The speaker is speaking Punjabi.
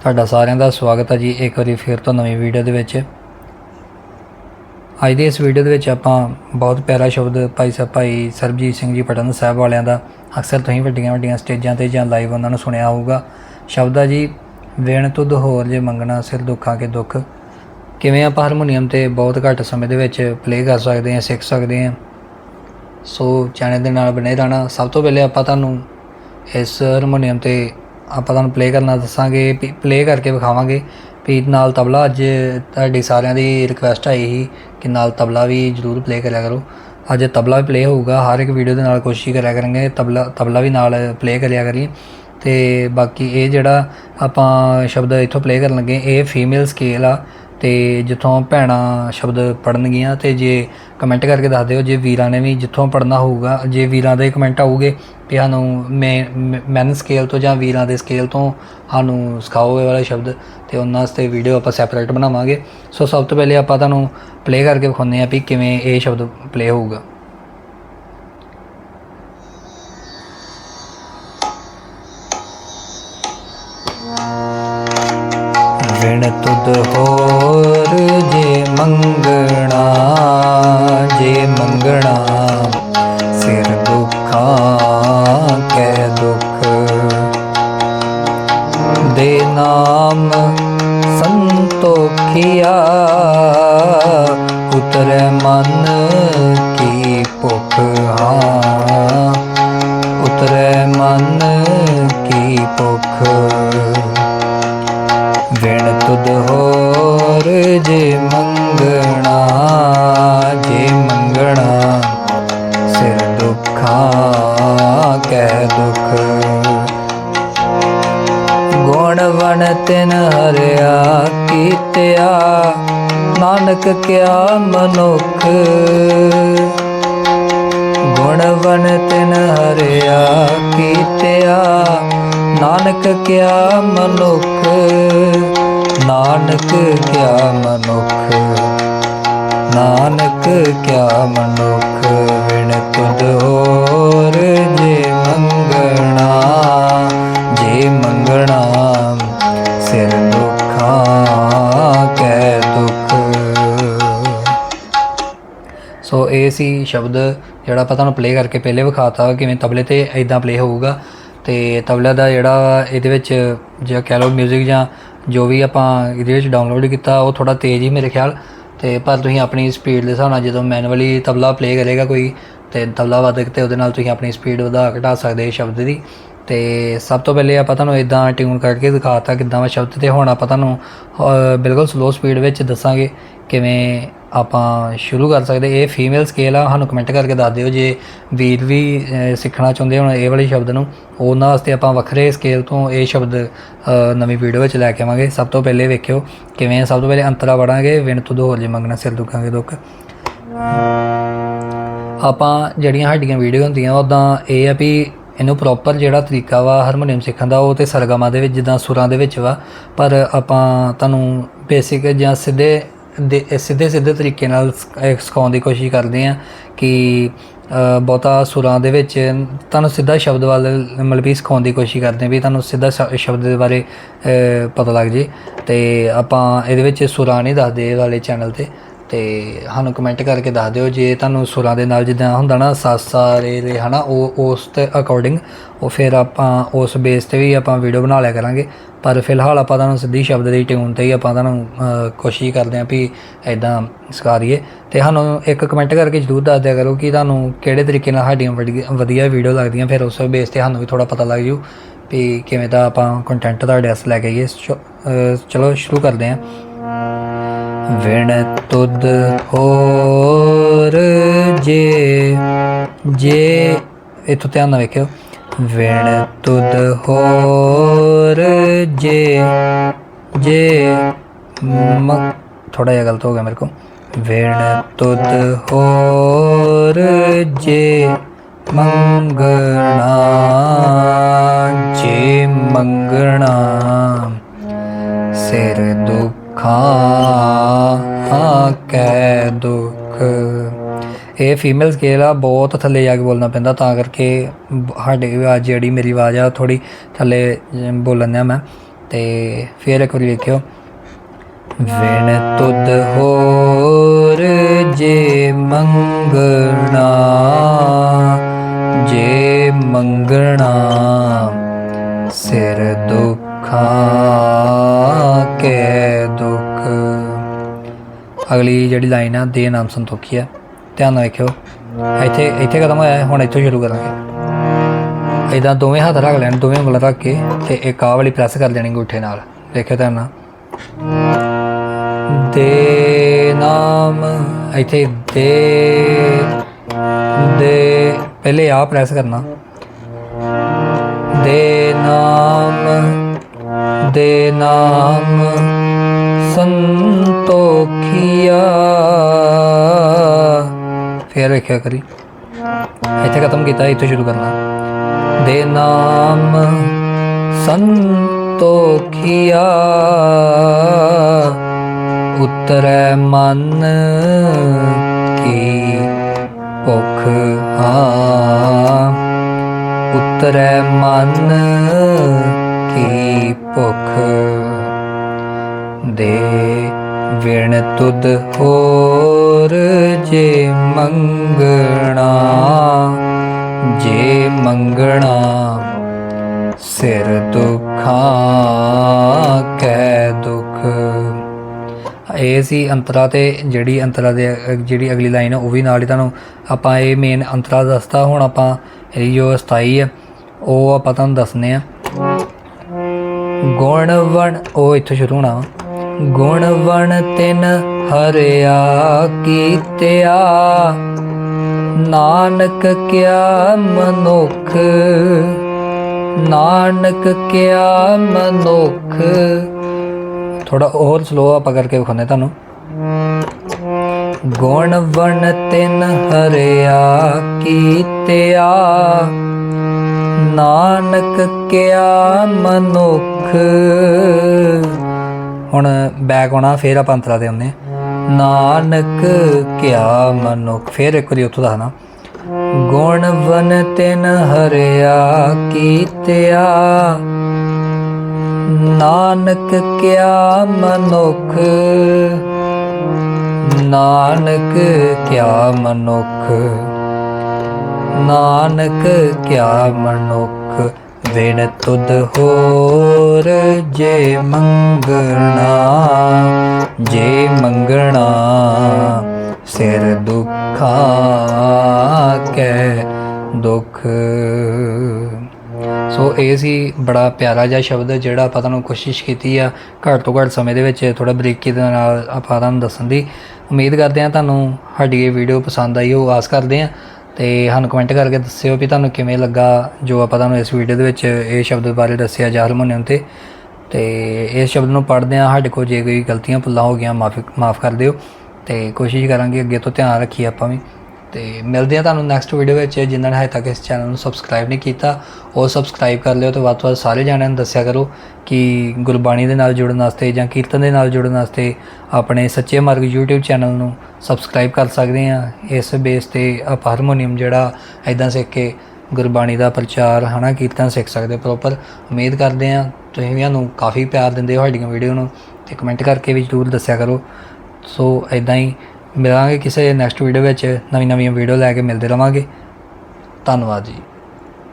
ਤੁਹਾਡਾ ਸਾਰਿਆਂ ਦਾ ਸਵਾਗਤ ਹੈ ਜੀ। ਇੱਕ ਵਾਰੀ ਫਿਰ ਤੋਂ ਨਵੀਂ ਵੀਡੀਓ ਦੇ ਵਿੱਚ। ਅੱਜ ਦੀ ਇਸ ਵੀਡੀਓ ਦੇ ਵਿੱਚ ਆਪਾਂ ਬਹੁਤ ਪਿਆਰਾ ਸ਼ਬਦ ਭਾਈ ਸਾਹਿਬ ਭਾਈ ਸਰਬਜੀਤ ਸਿੰਘ ਜੀ ਪਟਨ ਸਾਹਿਬ ਵਾਲਿਆਂ ਦਾ ਅਕਸਰ ਤੁਸੀਂ ਵੱਡੀਆਂ ਵੱਡੀਆਂ ਸਟੇਜਾਂ ਤੇ ਜਾਂ ਲਾਈਵ ਉਹਨਾਂ ਨੂੰ ਸੁਣਿਆ ਹੋਊਗਾ। ਸ਼ਬਦ ਆ ਜੀ, ਵੇਣ ਤੁਧ ਹੋਰ ਜੇ ਮੰਗਣਾ ਸਿਰ ਦੁੱਖਾਂ ਕੇ ਦੁੱਖ। ਕਿਵੇਂ ਆਪਾਂ ਹਾਰਮੋਨੀਅਮ ਤੇ ਬਹੁਤ ਘੱਟ ਸਮੇਂ ਦੇ ਵਿੱਚ ਪਲੇ ਕਰ ਸਕਦੇ ਹਾਂ, ਸਿੱਖ ਸਕਦੇ ਹਾਂ। ਸੋ ਚੈਨਲ ਦੇ ਨਾਲ ਬਣੇ ਰਹਿਣਾ। ਸਭ ਤੋਂ ਪਹਿਲੇ ਆਪਾਂ ਤੁਹਾਨੂੰ ਇਸ ਹਾਰਮੋਨੀਅਮ ਤੇ ਆਪਾਂ ਤੁਹਾਨੂੰ ਪਲੇ ਕਰਨਾ ਦੱਸਾਂਗੇ ਪਲੇ ਕਰਕੇ ਵਿਖਾਵਾਂਗੇ ਵੀ ਨਾਲ ਤਬਲਾ ਅੱਜ ਤੁਹਾਡੀ ਸਾਰਿਆਂ ਦੀ ਰਿਕੁਐਸਟ ਆਈ ਸੀ ਕਿ ਨਾਲ ਤਬਲਾ ਵੀ ਜਰੂਰ ਪਲੇ ਕਰਿਆ ਕਰੋ। ਅੱਜ ਤਬਲਾ ਵੀ ਪਲੇ ਹੋਊਗਾ, ਹਰ ਇੱਕ ਵੀਡੀਓ ਦੇ ਨਾਲ ਕੋਸ਼ਿਸ਼ ਕਰਿਆ ਕਰਾਂਗੇ, ਤਬਲਾ ਤਬਲਾ ਵੀ ਨਾਲ ਪਲੇ ਕਰਿਆ ਕਰੀਏ। ਤੇ ਬਾਕੀ ਇਹ ਜਿਹੜਾ ਆਪਾਂ ਸ਼ਬਦ ਇੱਥੋਂ ਪਲੇ ਕਰਨ ਲੱਗੇ, ਇਹ ਫੀਮੇਲ ਸਕੇਲ ਆ। ਤੇ ਜਿੱਥੋਂ ਭੈਣਾਂ ਸ਼ਬਦ ਪੜਨਗੀਆਂ ਤੇ ਜੇ ਕਮੈਂਟ ਕਰਕੇ ਦੱਸ ਦਿਓ, ਜੇ ਵੀਰਾਂ ਨੇ ਵੀ ਜਿੱਥੋਂ ਪੜਨਾ ਹੋਊਗਾ, ਜੇ ਵੀਰਾਂ ਦੇ ਕਮੈਂਟ ਆਊਗੇ ਵੀ ਸਾਨੂੰ ਮੈਨ ਸਕੇਲ ਤੋਂ ਜਾਂ ਵੀਰਾਂ ਦੇ ਸਕੇਲ ਤੋਂ ਸਾਨੂੰ ਸਿਖਾਓ ਇਹ ਵਾਲੇ ਸ਼ਬਦ ਤੇ ਉਹਨਾਂ ਵਾਸਤੇ ਵੀਡੀਓ ਆਪਾਂ ਸੈਪਰੇਟ ਬਣਾਵਾਂਗੇ। ਸੋ ਸਭ ਤੋਂ ਪਹਿਲੇ ਆਪਾਂ ਤੁਹਾਨੂੰ ਪਲੇ ਕਰਕੇ ਵਿਖਾਉਂਦੇ ਆ ਵੀ ਕਿਵੇਂ ਇਹ ਸ਼ਬਦ ਪਲੇ ਹੋਊਗਾ। ਵਿਣ ਤੁਧ ਹੋਰ ਜੇ ਮੰਗਣਾ ਜੇ ਮੰਗਣਾ ਸਿਰ ਦੁੱਖਾਂ ਕੈ ਦੁੱਖ। ਦੇ ਨਾਮ ਸੰਤੋਖਿਆ, ਉਤਰੈ ਮਨ ਕੀ ਭੁਖ ਹਾਂ ਉਤਰੈ ਮਨ ਕੀ ਭੁੱਖ ਵਿਣ ਤੁਧ ਹੋਰ ਜੇ ਮੰਗਣਾ ਜੇ ਮੰਗਣਾ, ਸਿਰ ਦੁੱਖਾਂ, ਕਹਿ ਦੁਖ। ਗੁਣ ਵਣ ਤਿਨ ਹਰਿਆ ਕੀਤਿਆ, ਨਾਨਕ ਕਿਆ ਮਨੁਖ। ਗੁਣ ਵਣ ਤਿਨ ਹਰਿਆ ਕੀਤਿਆ, ਨਾਨਕ ਕਿਆ ਮਨੁਖ। ਨਾਨਕ ਕਿਆ ਮਨੁਖ, ਨਾਨਕ ਕਿਆ ਮਨੁਖ ਵਿਣ ਤੁਧ ਹੋਰ ਜੇ ਮੰਗਣਾ ਜੇ ਮੰਗਣਾ ਸਿਰ ਦੁੱਖਾਂ ਕੈ ਦੁੱਖ। ਸੋ ਇਹ ਸੀ ਸ਼ਬਦ ਜਿਹੜਾ ਆਪਾਂ ਤੁਹਾਨੂੰ ਪਲੇ ਕਰਕੇ ਪਹਿਲੇ ਵਿਖਾਤਾ, ਕਿਵੇਂ ਤਬਲੇ ਤੇ ਇਦਾਂ ਪਲੇ ਹੋਊਗਾ। ਤੇ ਤਬਲਾ ਦਾ ਜਿਹੜਾ ਇਹਦੇ ਵਿੱਚ, ਜੇ ਕਹਿ ਲਓ 뮤직 ਜਾਂ ਜੋ ਵੀ ਆਪਾਂ ਇਹਦੇ ਵਿੱਚ ਡਾਊਨਲੋਡ ਕੀਤਾ, ਉਹ ਥੋੜਾ ਤੇਜ਼ ਹੀ ਮੇਰੇ ਖਿਆਲ। ਤੇ ਪਰ ਤੁਸੀਂ ਆਪਣੀ ਸਪੀਡ ਦੇ ਹਿਸਾਬ ਨਾਲ ਜਦੋਂ ਮੈਨੂਅਲੀ ਤਬਲਾ ਪਲੇ ਕਰੇਗਾ ਕੋਈ, ਤੇ ਤਬਲਾ ਵਾਦਕ ਤੇ ਉਹਦੇ ਨਾਲ ਤੁਸੀਂ ਆਪਣੀ ਸਪੀਡ ਵਧਾ ਘਟਾ ਸਕਦੇ ਸ਼ਬਦ ਦੀ। ਤੇ ਸਭ ਤੋਂ ਪਹਿਲੇ ਆਪਾਂ ਤੁਹਾਨੂੰ ਇਦਾਂ ਟਿਊਨ ਕਰਕੇ ਦਿਖਾਤਾ ਕਿਦਾਂ ਵਾ ਸ਼ਬਦ, ਤੇ ਹੁਣ ਆਪਾਂ ਤੁਹਾਨੂੰ ਬਿਲਕੁਲ ਸਲੋ ਸਪੀਡ ਵਿੱਚ ਦੱਸਾਂਗੇ ਕਿਵੇਂ ਆਪਾਂ ਸ਼ੁਰੂ ਕਰ ਸਕਦੇ, ਇਹ ਫੀਮੇਲ ਸਕੇਲ ਆ, ਸਾਨੂੰ ਕਮੈਂਟ ਕਰਕੇ ਦੱਸ ਦਿਓ ਜੇ ਵੀਰ ਵੀ ਸਿੱਖਣਾ ਚਾਹੁੰਦੇ ਹੋਣ ਇਹ ਵਾਲੇ ਸ਼ਬਦ ਨੂੰ, ਉਹਨਾਂ ਵਾਸਤੇ ਆਪਾਂ ਵੱਖਰੇ ਸਕੇਲ ਤੋਂ ਇਹ ਸ਼ਬਦ ਨਵੀਂ ਵੀਡੀਓ ਵਿੱਚ ਲੈ ਕੇ ਆਵਾਂਗੇ। ਸਭ ਤੋਂ ਪਹਿਲੇ ਵੇਖਿਓ ਕਿਵੇਂ ਸਭ ਤੋਂ ਪਹਿਲੇ ਅੰਤਰਾ ਵੜਾਂਗੇ ਵਿਣ ਤੁਧ ਹੋਰ ਜੇ ਮੰਗਣਾ ਸਿਰ ਦੁਖਾਂਗੇ ਦੁੱਖ। ਆਪਾਂ ਜਿਹੜੀਆਂ ਸਾਡੀਆਂ ਵੀਡੀਓ ਹੁੰਦੀਆਂ ਉਦਾਂ ਇਹ ਆ ਵੀ ਇਹਨੂੰ ਪ੍ਰੋਪਰ ਜਿਹੜਾ ਤਰੀਕਾ ਵਾ ਹਾਰਮੋਨੀਅਮ ਸਿੱਖਣ ਦਾ, ਉਹ ਤੇ ਸਰਗਮਾਂ ਦੇ ਵਿੱਚ, ਜਿੱਦਾਂ ਸੁਰਾਂ ਦੇ ਵਿੱਚ ਵਾ। ਪਰ ਆਪਾਂ ਤੁਹਾਨੂੰ ਬੇਸਿਕ ਜਾਂ ਸਿੱਧੇ ਦੇ- ਸਿੱਧੇ ਸਿੱਧੇ ਤਰੀਕੇ ਨਾਲ ਸਿਖਾਉਣ ਦੀ ਕੋਸ਼ਿਸ਼ ਕਰਦੇ ਆ ਕਿ ਬਹੁਤਾ ਸੁਰਾਂ ਦੇ ਵਿੱਚ ਤੁਹਾਨੂੰ ਸਿੱਧਾ ਸ਼ਬਦ ਵੱਲ ਮਤਲਬ ਵੀ ਸਿਖਾਉਣ ਦੀ ਕੋਸ਼ਿਸ਼ ਕਰਦੇ ਆ ਵੀ ਤੁਹਾਨੂੰ ਸਿੱਧਾ ਸ਼- ਸ਼ਬਦ ਦੇ ਬਾਰੇ ਪਤਾ ਲੱਗ ਜੇ ਤੇ ਆਪਾਂ ਇਹਦੇ ਵਿੱਚ ਸੁਰਾਂ ਨਹੀਂ ਦੱਸਦੇ ਵਾਲੇ ਚੈਨਲ ਤੇ। ਤੇ ਸਾਨੂੰ ਕਮੈਂਟ ਕਰਕੇ ਦੱਸ ਦਿਓ, ਜੇ ਤੁਹਾਨੂੰ ਸੁਰਾਂ ਦੇ ਨਾਲ ਜਿੱਦਾਂ ਹੁੰਦਾ ਨਾ ਸਾਸਾ ਰੇ ਰੇ ਹਨਾ, ਉਹ, ਉਸ ਤੇ ਅਕੋਰਡਿੰਗ ਉਹ ਫਿਰ ਆਪਾਂ ਉਸ ਬੇਸ ਤੇ ਵੀ ਆਪਾਂ ਵੀਡੀਓ ਬਣਾ ਲਿਆ ਕਰਾਂਗੇ। ਪਰ ਫਿਲਹਾਲ ਆਪਾਂ ਤੁਹਾਨੂੰ ਸਿੱਧੀ ਸ਼ਬਦ ਦੀ ਟਿਊਨ ਤੇ ਹੀ ਆਪਾਂ ਤੁਹਾਨੂੰ ਕੋਸ਼ਿਸ਼ ਕਰਦੇ ਆਂ ਵੀ ਐਦਾਂ ਸਿਖਾਰੀਏ ਦਈਏ। ਤੇ ਸਾਨੂੰ ਇੱਕ ਕਮੈਂਟ ਕਰਕੇ ਜਰੂਰ ਦੱਸ ਦਿਆ ਕਰੋ ਕਿ ਤੁਹਾਨੂੰ ਕਿਹੜੇ ਤਰੀਕੇ ਨਾਲ ਸਾਡੀਆਂ ਵਧੀਆ- ਵਧੀਆ ਵੀਡੀਓ ਲੱਗਦੀਆਂ, ਫਿਰ ਉਸ ਬੇਸ ਤੇ ਸਾਨੂੰ ਵੀ ਥੋੜਾ ਪਤਾ ਲੱਗ ਜੂ ਵੀ ਕਿਵੇਂ ਦਾ ਆਪਾਂ ਕੰਟੈਂਟ ਦਾ ਵਾਸਤੇ ਲੈ ਕੇ ਆਈਏ। ਚਲੋ ਸ਼ੁਰੂ ਕਰਦੇ ਆਂ ਵਿਣ ਤੁਧ ਹੋਰ ਜੇ ਜੇ, ਇਥੋਂ ਧਿਆਨ ਨਾਲ ਵੇਖਿਓ। ਵਿਣ ਤੁਧ ਹੋਰ ਜੇ ਜੇ, ਮ ਥੋੜਾ ਜਿਹਾ ਗਲਤ ਹੋ ਗਿਆ ਮੇਰੇ ਕੋ ਵਿਣ ਤੁਧ ਹੋਰ ਜੇ, ਮੰਗਣਾ ਜੇ ਮੰਗਣਾ, ਸਿਰ ਦੁੱਖ ਕੈ ਦੁੱਖ। ਇਹ ਫੀਮੇਲ ਸਕੇਲ ਆ ਬਹੁਤ ਥੱਲੇ ਜਾ ਕੇ ਬੋਲਣਾ ਪੈਂਦਾ ਤਾਂ ਕਰਕੇ ਬ- ਸਾਡੇ ਆਵਾਜ਼ ਜਿਹੜੀ ਮੇਰੀ ਆਵਾਜ਼ ਆ ਥੋੜੀ ਥੱਲੇ ਅਮ, ਬੋਲਣ ਆ ਮੈਂ। ਤੇ ਫਿਰ ਇੱਕ ਵਾਰੀ ਵੇਖਿਓ। ਵੇਣ ਤੁਧ ਹੋਰ ਜੇ ਮੰਗਣਾ ਜੇ ਮੰਗਣਾ ਸਿਰ ਦੁਖਾਂ। ਅਗਲੀ ਜਿਹੜੀ ਲਾਈਨ ਆ, ਦੇ ਨਾਮ ਸੰਤੋਖੀ ਆ। ਧਿਆਨ ਨਾਲ ਵੇਖਿਓ। ਇੱਥੇ ਇੱਥੇ ਖਤਮ ਹੋਇਆ ਹੁਣ ਇੱਥੋਂ ਸ਼ੁਰੂ ਕਰਾਂਗੇ। ਇਦਾਂ ਦੋਵੇਂ ਹੱਥ ਰੱਖ ਲੈਣ, ਦੋਵੇਂ ਉਂਗਲਾਂ ਰੱਖ ਕੇ ਤੇ ਇੱਕ ਆਹ ਵਾਲੀ ਪ੍ਰੈਸ ਕਰ ਲੈਣੀ ਅੰਗੂਠੇ ਨਾਲ। ਦੇਖਿਓ ਧਿਆਨ ਨਾਲ। ਦੇ ਨਾਮ, ਇੱਥੇ ਦੇ ਦੇ, ਪਹਿਲੇ ਆ ਪ੍ਰੈਸ ਕਰਨਾ। ਦੇ ਨਾਮ ਦੇ ਨਾਮ ਸੰਤੋਖਿਆ। ਫੇਰ ਵੇਖਿਆ ਕਰੀ। ਇੱਥੇ ਖਤਮ ਕੀਤਾ, ਇੱਥੇ ਸ਼ੁਰੂ ਕਰਨਾ। ਦੇ ਨਾਮ ਸੰਤੋਖਿਆ। ਉਤਰੈ ਮਨ ਕੀ ਭੁਖ ਹਾਂ। ਉਤਰੈ ਮਨ ਕੀ ਭੁਖ ਦੇ ਵਿਣ ਤੁਧ ਹੋਰ ਜੇ ਮੰਗਣਾ ਜੇ ਮੰਗਣਾ ਸਿਰ ਦੁਖਾਂ ਕੈ ਦੁਖ। ਇਹ ਸੀ ਅੰਤਰਾ ਤੇ ਜਿਹੜੀ ਅੰਤਰਾ ਦੇ, ਜਿਹੜੀ ਅਗਲੀ ਲਾਈਨ ਹੈ ਉਹ ਵੀ ਨਾਲ ਹੀ ਤੁਹਾਨੂੰ ਆਪਾਂ ਇਹ ਮੇਨ ਅੰਤਰਾ ਦੱਸਤਾ। ਹੁਣ ਆਪਾਂ ਇਹ ਜੋ ਸਥਾਈ ਹੈ ਉਹ ਆਪਾਂ ਤੁਹਾਨੂੰ ਦੱਸਨੇ ਆ। ਗੁਣ ਵਣ, ਉਹ ਇੱਥੋਂ ਸ਼ੁਰੂ ਹੋਣਾ ਵਾ। ਗੁਣ ਵਣ ਤਿਨ ਹਰਿਆ ਕੀਤਿਆ। ਨਾਨਕ ਕਿਆ ਮਨੁਖ, ਨਾਨਕ ਕਿਆ ਮਨੁਖ। ਥੋੜਾ ਹੋਰ ਸਲੋ ਆਪਾਂ ਕਰਕੇ ਵਿਖਾਉਂਦੇ ਤੁਹਾਨੂੰ। ਗੁਣ ਵਣ ਤਿਨ ਹਰਿਆ ਕੀਤਿਆ। ਨਾਨਕ ਕਿਆ ਮਨੁਖ ਹੁਣ ਬੈਕ ਆਉਣਾ, ਫੇਰ ਆਪਾਂ ਅੰਤਰਾ ਦੇ ਆਉਂਦੇ ਨਾਨਕ ਕਿਆ ਮਨੁੱਖ, ਫੇਰ ਇੱਕ ਵਾਰੀ ਉੱਥੋਂ ਦੱਸਣਾ ਗੁਣ ਵਨ ਤਿਨ ਹਰਿਆ ਕੀਤਿਆ। ਨਾਨਕ ਕਿਆ ਮਨੁੱਖ, ਨਾਨਕ ਕਿਆ ਮਨੁੱਖ, ਨਾਨਕ ਕਿਆ ਮਨੁੱਖ। ਵਿਣ ਤੁਧ ਹੋਰ ਜੇ ਮੰਗਣਾ ਜੇ ਮੰਗਣਾ ਸਿਰ ਦੁਖਾਂ ਕੈ ਦੁਖ। ਸੋ ਇਹ ਸੀ ਬੜਾ ਪਿਆਰਾ ਜਿਹਾ ਸ਼ਬਦ ਜਿਹੜਾ ਆਪਾਂ ਤੁਹਾਨੂੰ ਕੋਸ਼ਿਸ਼ ਕੀਤੀ ਆ ਘੱਟ ਤੋਂ ਘੱਟ ਸਮੇਂ ਦੇ ਵਿੱਚ ਥੋੜਾ ਬਰੀਕੀ ਦੇ ਨਾਲ ਆਪਾਂ ਤੁਹਾਨੂੰ ਦੱਸਣ ਦੀ। ਉਮੀਦ ਕਰਦੇ ਹਾਂ ਤੁਹਾਨੂੰ ਸਾਡੀ ਇਹ ਵੀਡੀਓ ਪਸੰਦ ਆਈ ਹੋ ਆਸ ਕਰਦੇ ਹਾਂ ਤੇ ਸਾਨੂੰ ਕਮੈਂਟ ਕਰਕੇ ਦੱਸਿਓ ਵੀ ਤੁਹਾਨੂੰ ਕਿਵੇਂ ਲੱਗਾ ਜੋ ਆਪਾਂ ਤੁਹਾਨੂੰ ਇਸ ਵੀਡੀਓ ਦੇ ਵਿੱਚ ਇਹ ਸ਼ਬਦ ਬਾਰੇ ਦੱਸਿਆ ਜਾ ਹਾਰਮੋਨੀਅਮ ਤੇ ਤੇ ਇਸ ਸ਼ਬਦ ਨੂੰ ਪੜ੍ਹਦੇ ਹਾਂ, ਸਾਡੇ ਕੋਲ ਜੇ ਕੋਈ ਗਲਤੀਆਂ, ਭੁੱਲਾਂ ਹੋ ਗਈਆਂ, ਮਾਫੀ, ਮਾਫ ਕਰ ਦਿਓ ਤੇ ਕੋਸ਼ਿਸ਼ ਕਰਾਂਗੇ ਅੱਗੇ ਤੋਂ ਧਿਆਨ ਰੱਖੀਏ ਆਪਾਂ ਵੀ। ਤੇ ਮਿਲਦੇ ਆ ਤੁਹਾਨੂੰ ਨੈਕਸਟ ਵੀਡੀਓ ਵਿੱਚ। ਜਿਨ੍ਹਾਂ ਨੇ ਹਜੇ ਤੱਕ ਇਸ ਚੈਨਲ ਨੂੰ ਸਬਸਕ੍ਰਾਈਬ ਨਹੀਂ ਕੀਤਾ, ਉਹ ਸਬਸਕ੍ਰਾਈਬ ਕਰ ਲਿਓ ਤੇ ਵੱਧ ਤੋਂ ਵੱਧ ਸਾਰੇ ਜਾਣਿਆਂ ਨੂੰ ਦੱਸਿਆ ਕਰੋ ਕਿ ਗੁਰਬਾਣੀ ਦੇ ਨਾਲ ਜੁੜਨ ਵਾਸਤੇ ਜਾਂ ਕੀਰਤਨ ਦੇ ਨਾਲ ਜੁੜਨ ਵਾਸਤੇ ਆਪਣੇ ਸੱਚੇ ਮਾਰਗ YouTube ਚੈਨਲ ਨੂੰ ਸਬਸਕ੍ਰਾਈਬ ਕਰ ਸਕਦੇ ਆ ਇਸ ਬੇਸ ਤੇ ਆਪਾਂ ਹਾਰਮੋਨੀਅਮ ਜਿਹੜਾ ਐਦਾਂ ਸਿੱਖ ਕੇ ਗੁਰਬਾਣੀ ਦਾ ਪ੍ਰਚਾਰ, ਹਨਾ, ਕੀਰਤਨ ਸਿੱਖ ਸਕਦੇ ਪ੍ਰੋਪਰ ਉਮੀਦ ਕਰਦੇ ਆ ਤੁਸੀਂ ਵੀ ਸਾਨੂੰ ਕਾਫੀ ਪਿਆਰ ਦਿੰਦੇ ਹੋ ਸਾਡੀਆਂ ਵੀਡੀਓ ਨੂੰ ਤੇ ਕਮੈਂਟ ਕਰਕੇ ਵੀ ਜ਼ਰੂਰ ਦੱਸਿਆ ਕਰੋ। ਸੋ ਐਦਾਂ ਹੀ ਮਿਲਾਂਗੇ ਕਿਸੇ ਨੈਕਸਟ ਵੀਡੀਓ ਵਿੱਚ ਨਵੀਂ ਨਵੀਂ ਵੀਡੀਓ ਲੈ ਕੇ ਮਿਲਦੇ ਰਵਾਂਗੇ। ਧੰਨਵਾਦ ਜੀ।